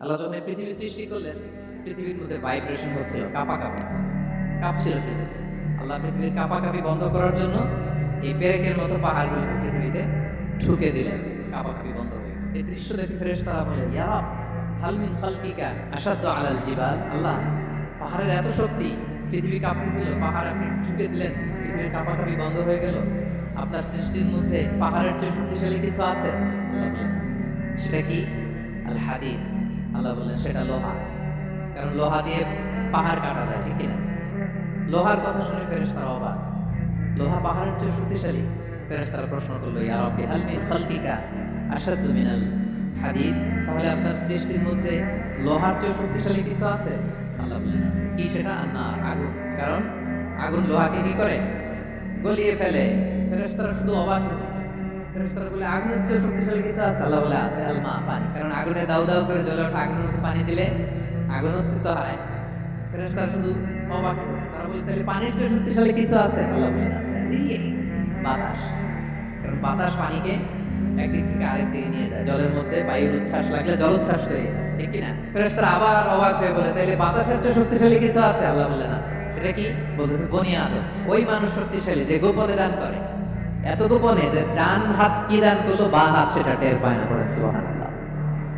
আল্লাহ যখন পৃথিবী সৃষ্টি করলেন। পৃথিবীর মধ্যে ভাইব্রেশন হচ্ছিল কাঁপাকাঁপি। কাঁপছিল আল্লাহ পৃথিবীর কাঁপাকাঁপি বন্ধ করার জন্য এই পেরেকের মতো পাহাড়গুলোকে পৃথিবীতে ঠুকে দিলেন। কাঁপাকাঁপি বন্ধ হয়ে। এই দৃশ্য দেখে ফেরেশ তারা বলে, ইয়া হালমিন খালকিকা আসাদ্দ আলাল জিবাল? আল্লাহ, পাহাড়ের এত শক্তি, পৃথিবী কাঁপতেছিল, পাহাড় আপনি ঠুকে দিলেন, পৃথিবীর কাঁপাকাঁপি বন্ধ হয়ে গেল। আপনার সৃষ্টির মধ্যে পাহাড়ের চেয়ে শক্তিশালী কিছু "আছে।" সেটা কি? আল হাদিদ। আল্লাহ বললেন, সেটা লোহা। কারণ লোহা দিয়ে পাহাড় কাটা যায়, ঠিক কিনা? লোহার কথা শুনে ফেরেশতারা অবাক। লোহা পাহাড়ের চেয়ে শক্তিশালী? ফেরেশতারা প্রশ্ন করল, ইয়া রাব্বি, হাল মিন খালকিকা আশাদ্দু মিনাল হাদিদ? তাহলে আপনার সৃষ্টির মধ্যে লোহার চেয়ে শক্তিশালী কিছু আছে? আল্লাহ বললেন কি সেটা? না, আগুন। কারণ আগুন লোহাকে কি করে? গলিয়ে ফেলে। ফেরেশতারা শুধু অবাক হয়ে গেছে। শক্তিশালী কিছু আছে? পানি। দিলে আগুন পানির শক্তিশালী কিছু আছে? বাতাস। পানিকে নিয়ে যায়। জলের মধ্যে বায়ুর উচ্ছ্বাস লাগলে জল উচ্ছ্বাস হয়ে যায় ঠিক কিনা? আবার অবাক হয়ে বলে, তাহলে বাতাসের চেয়ে শক্তিশালী কিছু আছে? আল্লাহ বললেন, আছে। সেটা কি? বলতেছে, বনি আদম। ওই মানুষ শক্তিশালী যে গোপনে দান করে। এত গোপনে যে ডান হাত কি দান করল, বা হাত সেটা টের পায় না করে সুবহানাল্লাহ।